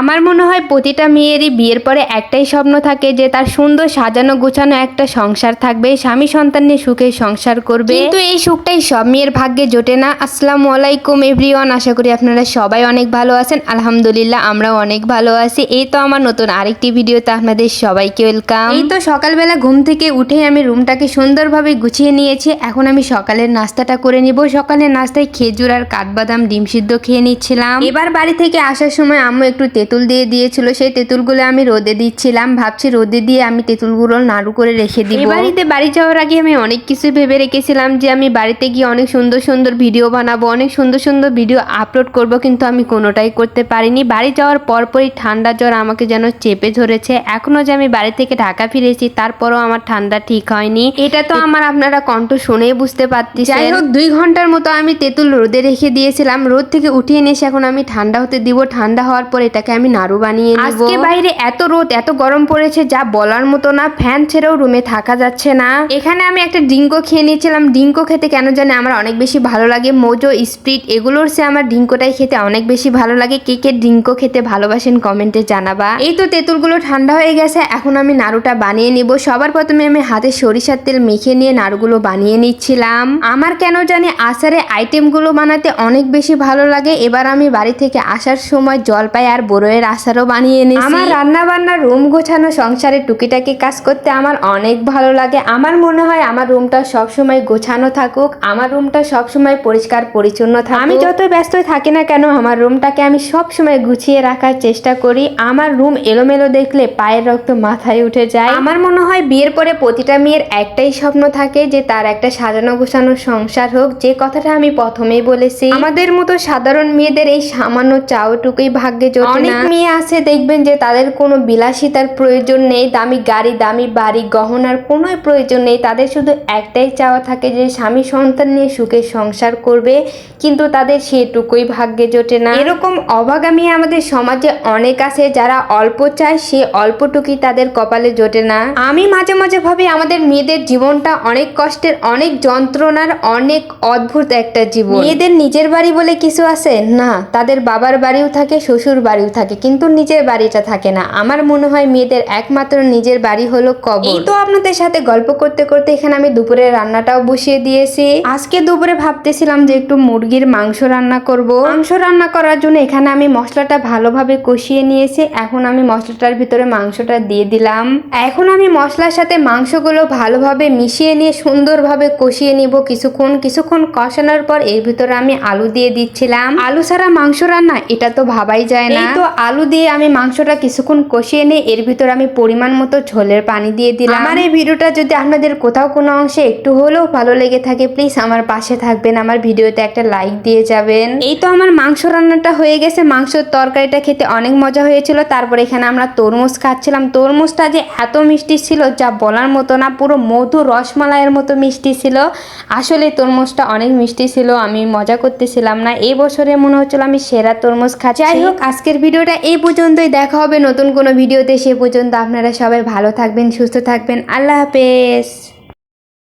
আমার মনে হয় প্রতিটা মেয়েরই বিয়ের পরে একটাই স্বপ্ন থাকে যে তার সুন্দর সাজানো গোছানো একটা সংসার থাকবে স্বামী সন্তান নিয়ে সুখে সংসার করবে। কিন্তু এই সুখটাই সব মেয়ের ভাগ্যে জোটে না। আসসালামু আলাইকুম এভরিওয়ান আশা করি আপনারা সবাই অনেক ভালো আছেন। আলহামদুলিল্লাহ আমরাও অনেক ভালো আছি। এই তো আমার নতুন আরেকটি ভিডিওতে আপনাদের সবাইকে ওয়েলকাম এই তো সকালবেলা ঘুম থেকে উঠে আমি রুমটাকে সুন্দরভাবে গুছিয়ে নিয়েছি। এখন আমি সকালের নাস্তাটা করে নিব। সকালের নাস্তায় খেজুর আর কাঠবাদাম ডিম সিদ্ধ খেয়ে নিচ্ছিলাম। এবার বাড়ি থেকে আসার সময় আম্মু একটু তেঁতুল দিয়ে দিয়েছিল সেই তেঁতুলগুলো আমি রোদে দিচ্ছিলাম। ভাবছি রোদে দিয়ে আমি তেঁতুলগুলো নাড়ু করে রেখে দিই বাড়িতে বাড়ি যাওয়ার আগে আমি অনেক কিছু ভেবে রেখেছিলাম যে আমি বাড়িতে গিয়ে অনেক সুন্দর সুন্দর ভিডিও বানাবো অনেক সুন্দর সুন্দর ভিডিও আপলোড করব কিন্তু আমি কোনোটাই করতে পারিনি। বাড়ি যাওয়ার পরপরই ঠান্ডা জ্বর আমাকে যেন চেপে ধরেছে। এখনও যে আমি বাড়ি থেকে ঢাকা ফিরেছি তারপরও আমার ঠান্ডা ঠিক হয়নি। এটা তো আমার আপনারা কণ্ঠ শুনেই বুঝতে পারছি যাই হোক দুই ঘণ্টার মতো আমি তেঁতুল রোদে রেখে দিয়েছিলাম। রোদ থেকে উঠিয়ে নিয়ে এসে এখন আমি ঠান্ডা হতে দিব। ঠান্ডা হওয়ার পর এটাকে আমি নাড়ু বানিয়ে আজকে বাইরে এত রোদ, এত গরম পড়েছে যা বলার মতো না। ফ্যান ছেড়েও রুমে থাকা যাচ্ছে না। এখানে আমি একটা ডিঙ্কো খেয়ে নিয়েছিলাম। ডিঙ্কো খেতে কেন জানি আমার অনেক বেশি ভালো লাগে। মোজো, স্প্রিট এগুলোর সে আমার ডিঙ্কোটাই খেতে অনেক বেশি ভালো লাগে। কে কে ডিঙ্কো খেতে ভালোবাসেন কমেন্টে জানাবা। এই তো তেঁতুলগুলো ঠান্ডা হয়ে গেছে। এখন আমি নাড়ুটা বানিয়ে নিব। সবার প্রথমে আমি হাতে সরিষার তেল মেখে নিয়ে নাড়ুগুলো বানিয়ে নিচ্ছিলাম। আমার কেন জানি আচারে আইটেমগুলো বানাতে অনেক বেশি ভালো লাগে। এবার আমি বাড়ি থেকে আসার সময় জলপাই আর বড়য়ের আচারও বানিয়ে নিই আমার রান্না বান্না রুম গোছানো সংসারে টুকিটাকি কাজ করতে আমার অনেক ভালো লাগে। আমার মনে হয় আমার রুমটা সবসময় গোছানো থাকুক আমার রুমটা সবসময় পরিষ্কার পরিচ্ছন্ন থাকুক। আমি যত ব্যস্ত থাকি না কেন আমার রুমটাকে আমি সবসময় গুছিয়ে রাখার চেষ্টা করি। আমার রুম এলোমেলো দেখলে পায়ের রক্ত মাথায় উঠে যায়। আমার মনে হয় বিয়ের পরে প্রতিটা মেয়ের একটাই স্বপ্ন থাকে যে তার একটা সাজানো গোছানো সংসার হোক। যে কথাটা আমি প্রথমেই বলেছি আমাদের মতো সাধারণ মেয়েদের এই সামান্য চাওটুকুই ভাগ্যে জোটে অনেক মেয়ে আছে দেখবেন যে তাদের কোনো বিলাসিতার প্রয়োজন নেই দামি গাড়ি দামি বাড়ি গহনার কোনো প্রয়োজন নেই। তাদের শুধু একটাই চাওয়া থাকে যে স্বামী সন্তান নিয়ে সুখে সংসার করবে কিন্তু তাদের সেটুকুই ভাগ্যে জোটে না। এরকম অভাগামী আমাদের সমাজে অনেক আছে যারা অল্প চায় সে অল্পটুকুই তাদের কপালে জোটে না। আমি মাঝে মাঝে ভাবি আমাদের মেয়েদের জীবনটা অনেক কষ্টের অনেক যন্ত্রণার অনেক অদ্ভুত একটা জীবন। মেয়েদের নিজের বাড়ি বলে কিছু আছে? না তাদের বাবার বাড়িও থাকে শ্বশুর বাড়িও থাকে কিন্তু নিজের বাড়িটা থাকে না। আমার মনে হয় মেয়েদের একমাত্র নিজের বাড়ি হলো কবর। এই তো আপনাদের সাথে গল্প করতে করতে এখানে আমি দুপুরে রান্নাটাও বসিয়ে দিয়েছি। আজকে দুপুরে ভাবতেছিলাম যে একটু মুরগির মাংস রান্না করব। মাংস রান্না করার জন্য এখানে আমি মশলাটা ভালোভাবে কষিয়ে নিয়েছি। এখন আমি মশলাটার ভিতরে মাংসটা দিয়ে দিলাম। এখন আমি মশলার সাথে মাংসগুলো ভালোভাবে মিশিয়ে নিয়ে সুন্দরভাবে কষিয়ে নিব। কিছুক্ষণ কিছুক্ষণ কষানোর পর এর ভিতরে আমি আলু দিয়ে দিচ্ছিলাম। আলু ছাড়া মাংস রান্না এটা তো ভাবাই যায় না। তো আলু দিয়ে আমি মাংসটা কিছুক্ষণ কষিয়ে নিয়ে এর ভিতরে আমি পরিমাণ মতো ঝোলের পানি দিয়ে দিলাম। আমার এই ভিডিওটা যদি আপনাদের কোথাও কোনো অংশে একটু হলেও ভালো লেগে থাকে প্লিজ আমার পাশে থাকবেন আমার ভিডিওতে একটা লাইক দিয়ে যাবেন। এই তো আমার মাংস রান্নাটা হয়ে গেছে। মাংসর তরকারিটা খেতে অনেক মজা হয়েছিল। তারপর এখানে আমরা তরমুজ খাচ্ছিলাম। তরমুজটা যে এত মিষ্টি ছিল যা বলার মতো না পুরো মধু রসমালাইয়ের মতো মিষ্টি ছিল। আসলে তরমুজটা অনেক মিষ্টি ছিল আমি মজা করতেছিলাম না। এই বছরে মনে হচ্ছিল আমি সেরা তরমুজ খাচ্ছি। যাই হোক আজকের ভিডিওটা এই পর্যন্তই। দেখা হবে নতুন কোনো ভিডিওতে। সে পর্যন্ত আপনারা সবাই ভালো থাকবেন, সুস্থ থাকবেন। আল্লাহ হাফেজ।